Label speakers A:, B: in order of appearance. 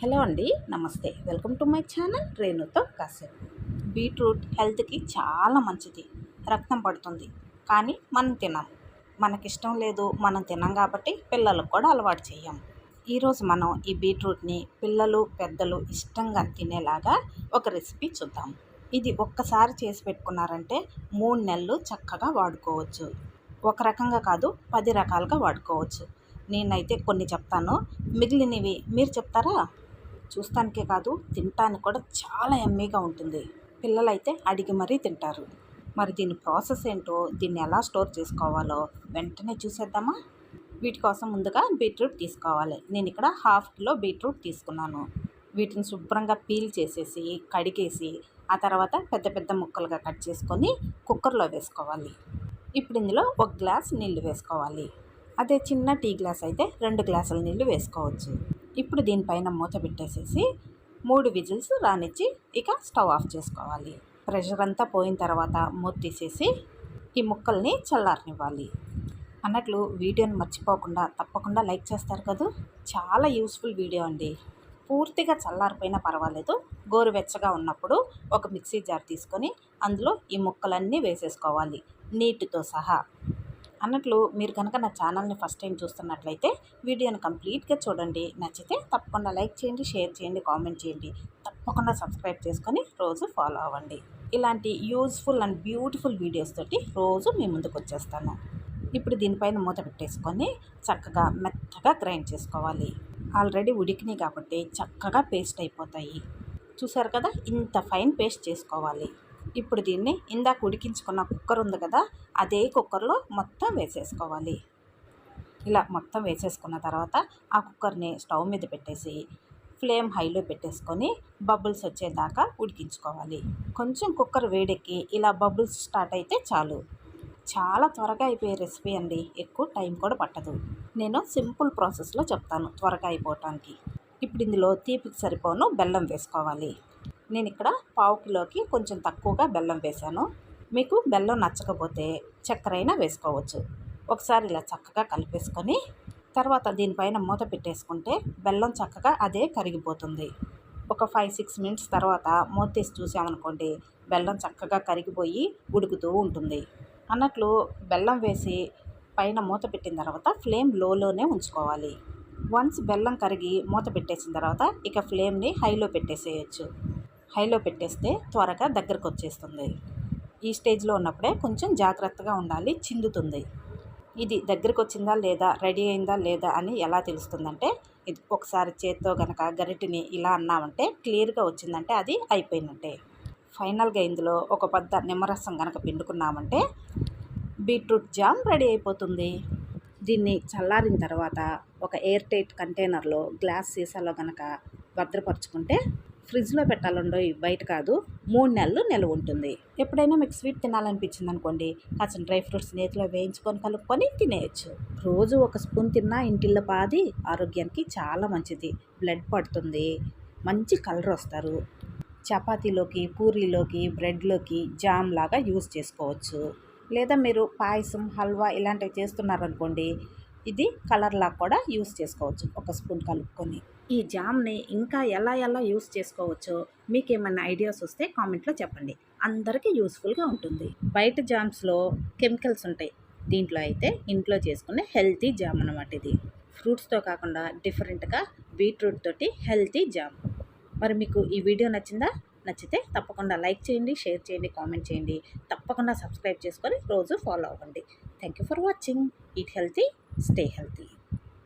A: Hello అండి నమస్తే. Welcome to my channel రేణుతో కాసేపు. బీట్రూట్ హెల్త్కి చాలా మంచిది. రక్తం పడుతుంది. కానీ మనం తినం మనకిష్టం లేదు మనం తినం కాబట్టి పిల్లలకు కూడా అలవాటు చేయం ఈరోజు మనం ఈ బీట్రూట్ని పిల్లలు పెద్దలు ఇష్టంగా తినేలాగా ఒక రెసిపీ చూద్దాం. ఇది ఒక్కసారి చేసి పెట్టుకున్నారంటే మూడు నెలలు చక్కగా వాడుకోవచ్చు. ఒక రకంగా కాదు పది రకాలుగా వాడుకోవచ్చు. నేనైతే కొన్ని చెప్తాను. మిగిలినవి మీరు చెప్తారా? చూస్తానికే కాదు తినటానికి కూడా చాలా ఎమ్మీగా ఉంటుంది. పిల్లలైతే అడిగి మరీ తింటారు. మరి దీని ప్రాసెస్ ఏంటో దీన్ని ఎలా స్టోర్ చేసుకోవాలో వెంటనే చూసేద్దామా? వీటి కోసం ముందుగా బీట్రూట్ తీసుకోవాలి. నేను ఇక్కడ హాఫ్ కిలో బీట్రూట్ తీసుకున్నాను. వీటిని శుభ్రంగా పీల్ చేసేసి కడిగేసి ఆ తర్వాత పెద్ద పెద్ద ముక్కలుగా కట్ చేసుకొని కుక్కర్లో వేసుకోవాలి. ఇప్పుడు ఇందులో ఒక గ్లాస్ నీళ్ళు వేసుకోవాలి. అదే చిన్న టీ గ్లాస్ అయితే రెండు గ్లాసుల నీళ్ళు వేసుకోవచ్చు. ఇప్పుడు దీనిపైన మూత పెట్టేసేసి మూడు విజిల్స్ రానిచ్చి ఇక స్టవ్ ఆఫ్ చేసుకోవాలి. ప్రెషర్ అంతా పోయిన తర్వాత మూత తీసేసి ఈ ముక్కల్ని చల్లారనివ్వాలి. అన్నట్లు వీడియోని మర్చిపోకుండా తప్పకుండా లైక్ చేస్తారు కదా. చాలా యూస్ఫుల్ వీడియో అండి. పూర్తిగా చల్లారిపోయినా పర్వాలేదు. గోరువెచ్చగా ఉన్నప్పుడు ఒక మిక్సీ జార్ తీసుకొని అందులో ఈ ముక్కలన్నీ వేసేసుకోవాలి. నీటితో సహా. అన్నట్లు మీరు కనుక నా ఛానల్ని ఫస్ట్ టైం చూస్తున్నట్లయితే వీడియోని కంప్లీట్గా చూడండి. నచ్చితే తప్పకుండా లైక్ చేయండి షేర్ చేయండి కామెంట్ చేయండి. తప్పకుండా సబ్స్క్రైబ్ చేసుకొని రోజు ఫాలో అవ్వండి. ఇలాంటి యూజ్ఫుల్ అండ్ బ్యూటిఫుల్ వీడియోస్ తోటి రోజు మీ ముందుకు వచ్చేస్తాను. ఇప్పుడు దీనిపైన మూత పెట్టేసుకొని చక్కగా మెత్తగా గ్రైండ్ చేసుకోవాలి. ఆల్రెడీ ఉడికినాయి కాబట్టి చక్కగా పేస్ట్ అయిపోతాయి. చూసారు కదా? ఇంత ఫైన్ పేస్ట్ చేసుకోవాలి. ఇప్పుడు దీన్ని ఇందాక ఉడికించుకున్న కుక్కర్ ఉంది కదా అదే కుక్కర్లో మొత్తం వేసేసుకోవాలి. ఇలా మొత్తం వేసేసుకున్న తర్వాత ఆ కుక్కర్ని స్టవ్ మీద పెట్టేసి ఫ్లేమ్ హైలో పెట్టేసుకొని బబుల్స్ వచ్చేదాకా ఉడికించుకోవాలి. కొంచెం కుక్కర్ వేడెక్కి ఇలా బబుల్స్ స్టార్ట్ అయితే చాలు. చాలా త్వరగా అయిపోయే రెసిపీ అండి. ఎక్కువ టైం కూడా పట్టదు. నేను సింపుల్ ప్రాసెస్లో చెప్తాను త్వరగా అయిపోవటానికి. ఇప్పుడు ఇందులో తీపికి సరిపోను బెల్లం వేసుకోవాలి. నేను ఇక్కడ పావు కిలోకి కొంచెం తక్కువగా బెల్లం వేశాను. మీకు బెల్లం నచ్చకపోతే చక్కెర అయినా వేసుకోవచ్చు. ఒకసారి ఇలా చక్కగా కలిపేసుకొని తర్వాత దీనిపైన మూత పెట్టేసుకుంటే బెల్లం చక్కగా అదే కరిగిపోతుంది. ఒక ఫైవ్ సిక్స్ మినిట్స్ తర్వాత మూత తీసి చూసామనుకోండి బెల్లం చక్కగా కరిగిపోయి ఉడుకుతూ ఉంటుంది. అన్నట్లు బెల్లం వేసి పైన మూత పెట్టిన తర్వాత ఫ్లేమ్ లోలోనే ఉంచుకోవాలి. వన్స్ బెల్లం కరిగి మూత పెట్టేసిన తర్వాత ఇక ఫ్లేమ్ని హైలో పెట్టేసేయచ్చు. హైలో పెట్టేస్తే త్వరగా దగ్గరకు వచ్చేస్తుంది. ఈ స్టేజ్లో ఉన్నప్పుడే కొంచెం జాగ్రత్తగా ఉండాలి చిందుతుంది. ఇది దగ్గరకు వచ్చిందా లేదా రెడీ అయిందా లేదా అని ఎలా తెలుస్తుందంటే ఇది ఒకసారి చేత్తో గనక గరిటిని ఇలా అన్నామంటే క్లియర్గా వచ్చిందంటే అది అయిపోయినట్టే ఫైనల్గా ఇందులో ఒక పెద్ద నిమ్మరసం కనుక పిండుకున్నామంటే బీట్రూట్ జామ్ రెడీ అయిపోతుంది. దీన్ని చల్లారిన తర్వాత ఒక ఎయిర్ టైట్ కంటైనర్లో గ్లాస్ సీసాలో కనుక భద్రపరుచుకుంటే ఫ్రిడ్జ్లో పెట్టాలండో బయట కాదు మూడు నెలలు నిల్వ ఉంటుంది. ఎప్పుడైనా మీకు స్వీట్ తినాలనిపించింది అనుకోండి కాసిన డ్రై ఫ్రూట్స్ నేతిలో వేయించుకొని కలుపుకొని తినేయచ్చు. రోజు ఒక స్పూన్ తిన్నా ఇంటిల్లో పాది ఆరోగ్యానికి చాలా మంచిది. బ్లడ్ పడుతుంది మంచి కలర్ వస్తారు. చపాతీలోకి పూరీలోకి బ్రెడ్లోకి జామ్ లాగా యూస్ చేసుకోవచ్చు. లేదా మీరు పాయసం హల్వా ఇలాంటివి చేస్తున్నారనుకోండి ఇది కలర్లా కూడా యూస్ చేసుకోవచ్చు ఒక స్పూన్ కలుపుకొని. ఈ జామ్ని ఇంకా ఎలా ఎలా యూస్ చేసుకోవచ్చో మీకు ఏమైనా ఐడియాస్ వస్తే కామెంట్లో చెప్పండి. అందరికీ యూస్ఫుల్గా ఉంటుంది. బయట జామ్స్లో కెమికల్స్ ఉంటాయి. దీంట్లో అయితే ఇంట్లో చేసుకునే హెల్తీ జామ్ అనమాట ఇది. ఫ్రూట్స్తో కాకుండా డిఫరెంట్గా బీట్రూట్ తోటి హెల్తీ జామ్. మరి మీకు ఈ వీడియో నచ్చిందా? నచ్చితే తప్పకుండా లైక్ చేయండి షేర్ చేయండి కామెంట్ చేయండి. తప్పకుండా సబ్స్క్రైబ్ చేసుకొని రోజు ఫాలో అవ్వండి. Thank you for watching. Eat healthy, stay healthy.